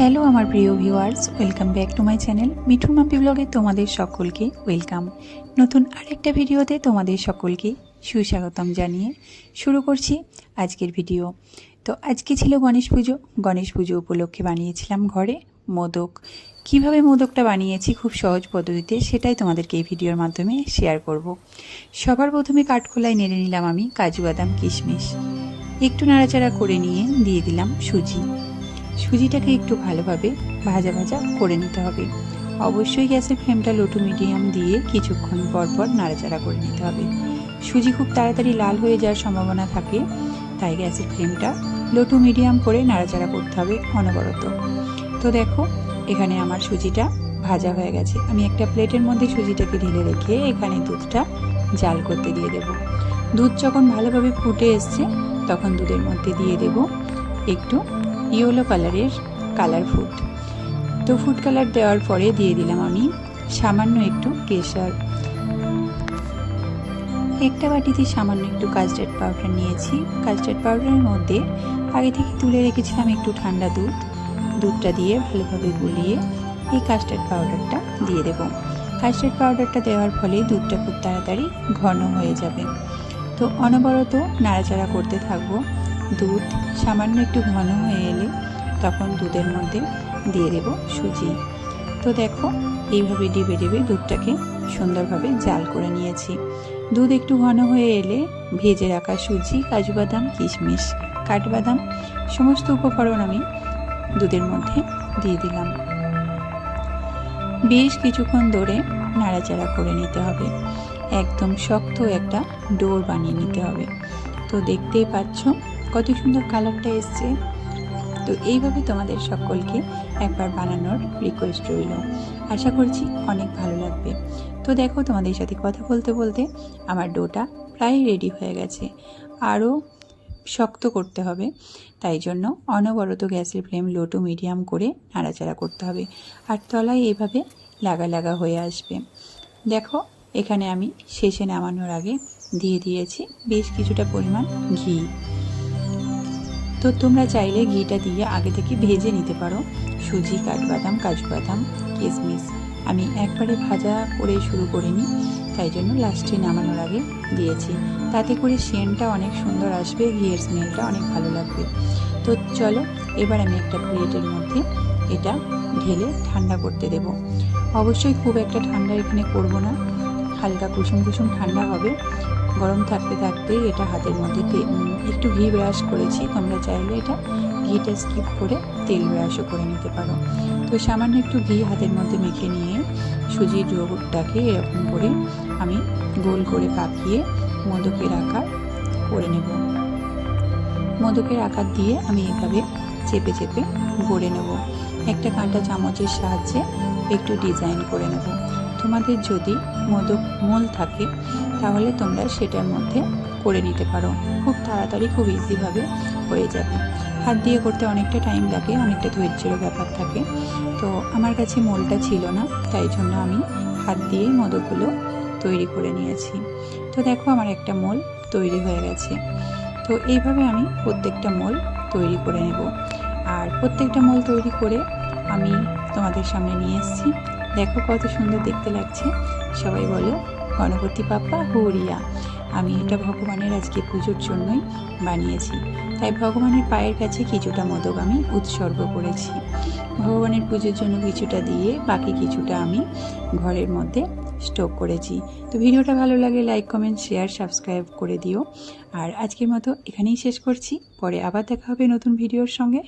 Hello আমার প্রিয় viewers welcome back to my channel মিঠুর মাপি ব্লগে তোমাদের সকলকে ওয়েলকাম নতুন আরেকটা ভিডিওতে তোমাদের সকলকে সুস্বাগতম জানিয়ে শুরু করছি আজকের ভিডিও তো আজকে ছিল গণেশ পুজো গণেশ পুজো উপলক্ষে বানিয়েছিলাম ঘরে মোদক। কীভাবে মোদকটা বানিয়েছি খুব সহজ পদ্ধতিতে সেটাই তোমাদেরকে এই ভিডিওর মাধ্যমে শেয়ার করব। সবার প্রথমে কাঠখোলায় নেড়ে নিলাম আমি কাজু বাদাম কিশমিশ। একটু নাড়াচাড়া করে নিয়ে দিয়ে দিলাম সুজি। সুজিটাকে একটু ভালোভাবে ভাজা ভাজা করে নিতে হবে। অবশ্যই গ্যাসের ফ্লেমটা লো টু মিডিয়াম দিয়ে কিছুক্ষণ পর পর নাড়াচাড়া করে নিতে হবে। সুজি খুব তাড়াতাড়ি লাল হয়ে যাওয়ার সম্ভাবনা থাকে, তাই গ্যাসের ফ্লেমটা লো টু মিডিয়াম করে নাড়াচাড়া করতে হবে অনবরত। তো দেখো, এখানে আমার সুজিটা ভাজা হয়ে গেছে। আমি একটা প্লেটের মধ্যে সুজিটাকে ঢেলে রেখে এখানে দুধটা জাল করতে দিয়ে দেব। দুধ যখন ভালোভাবে ফুটে এসছে, তখন দুধের মধ্যে দিয়ে দেব একটু ইয়েলো কালারের কালার ফুড। তো ফুড কালার দেওয়ার পরে দিয়ে দিলাম আমি সামান্য একটু কেশর। একটা বাটিতে সামান্য একটু কাস্টার্ড পাউডার নিয়েছি। কাস্টার্ড পাউডারের মধ্যে আগে থেকে তুলে রেখেছিলাম একটু ঠান্ডা দুধ। দুধটা দিয়ে ভালোভাবে গুলিয়ে এই কাস্টার্ড পাউডারটা দিয়ে দেব। কাস্টার্ড পাউডারটা দেওয়ার ফলে দুধটা খুব তাড়াতাড়ি ঘন হয়ে যাবে। তো অনবরত নাড়াচাড়া করতে থাকব। দুধ, সামান্য একটু ঘন হয়ে এলে তখন দুধের মধ্যে দিয়ে দেব সুজি। তো দেখো, এইভাবে ডিবে ডিবে দুধটাকে সুন্দরভাবে জাল করে নিয়েছি। দুধ একটু ঘন হয়ে এলে ভেজে রাখা সুজি, কাজু বাদাম, কিশমিশ, কাঠবাদাম সমস্ত উপকরণ আমি দুধের মধ্যে দিয়ে দিলাম। বেশ কিছুক্ষণ ধরে নাড়াচাড়া করে নিতে হবে। একদম শক্ত একটা ডোর বানিয়ে নিতে হবে। তো দেখতেই পাচ্ছ কত সুন্দর কালারটা এসছে। তো এইভাবে তোমাদের সকলকে একবার বানানোর রিকোয়েস্ট রইল। আশা করছি অনেক ভালো লাগবে। তো দেখো তোমাদের সাথে কথা বলতে বলতে আমার ডোটা প্রায় রেডি হয়ে গেছে। আরও শক্ত করতে হবে। তাই জন্য অনবরত গ্যাসের ফ্লেম লো টু মিডিয়াম করে নাড়াচাড়া করতে হবে। আর তলায় এইভাবে লাগা লাগা হয়ে আসবে। দেখো এখানে আমি শেষে নামানোর আগে দিয়ে দিয়েছি বেশ কিছুটা পরিমাণ ঘি। তো তোমরা চাইলে ঘিটা দিয়ে আগে থেকে ভেজে নিতে পারো। সুজি, কাঠবাদাম কাজু বাদাম কিশমিশ আমি একবারে ভাজা করে শুরু করিনি, তাই জন্য লাস্টে নামানোর আগে দিয়েছি। তাতে করে সেন্টটা অনেক সুন্দর আসবে, ঘিয়ের স্মেলটা অনেক ভালো লাগবে। তো চলো, এবার আমি একটা প্লেটের মধ্যে এটা ঢেলে ঠান্ডা করতে দেব। অবশ্যই খুব একটা ঠান্ডা এখানে করব না। হালকা কুসুম কুসুম ঠান্ডা হবে। গরম থাকতে থাকতে এটা হাতের মধ্যে একটু ঘি ব্রাশ করেছি। তোমরা চাইলে এটা ঘিটা স্কিপ করে তেল ব্রাশও করে নিতে পারো। তো সামান্য একটু ঘি হাতের মধ্যে মেখে নিয়ে সুজির রোগটাকে এরকম করে আমি গোল করে পাকিয়ে মোদকের আকার করে নেব। মোদকের আকার দিয়ে আমি এভাবে চেপে চেপে গড়ে নেব। একটা কাঁটা চামচের সাহায্যে একটু ডিজাইন করে নেব। তোমাদের যদি মোদক মোল থাকে, তাহলে তোমরা সেটার মধ্যে করে নিতে পারো। খুব তাড়াতাড়ি, খুব ইজিভাবে হয়ে যাবে। হাত দিয়ে করতে অনেকটা টাইম লাগে, অনেকটা ধৈর্যেরও ব্যাপার থাকে। তো আমার কাছে মোলটা ছিল না, তাই জন্য আমি হাত দিয়েই মোদকগুলো তৈরি করে নিয়েছি। তো দেখো আমার একটা মোল তৈরি হয়ে গেছে। তো এইভাবে আমি প্রত্যেকটা মোল তৈরি করে নেব। আর প্রত্যেকটা মোল তৈরি করে আমি তোমাদের সামনে নিয়ে এসেছি। দেখো কত সুন্দর দেখতে লাগছে। সবাই বলো, গণপতি পাপ্পা হরিয়া। আমি এটা ভগবানের আজকে পুজোর জন্যই বানিয়েছি। তাই ভগবানের পায়ের কাছে কিছুটা মোদক আমি উৎসর্গ করেছি। ভগবানের পুজোর জন্য কিছুটা দিয়ে বাকি কিছুটা আমি ঘরের মধ্যে স্টক করেছি। তো ভিডিওটা ভালো লাগে লাইক, কমেন্ট, শেয়ার, সাবস্ক্রাইব করে দিও। আর আজকের মতো এখানেই শেষ করছি। পরে আবার দেখা হবে নতুন ভিডিওর সঙ্গে।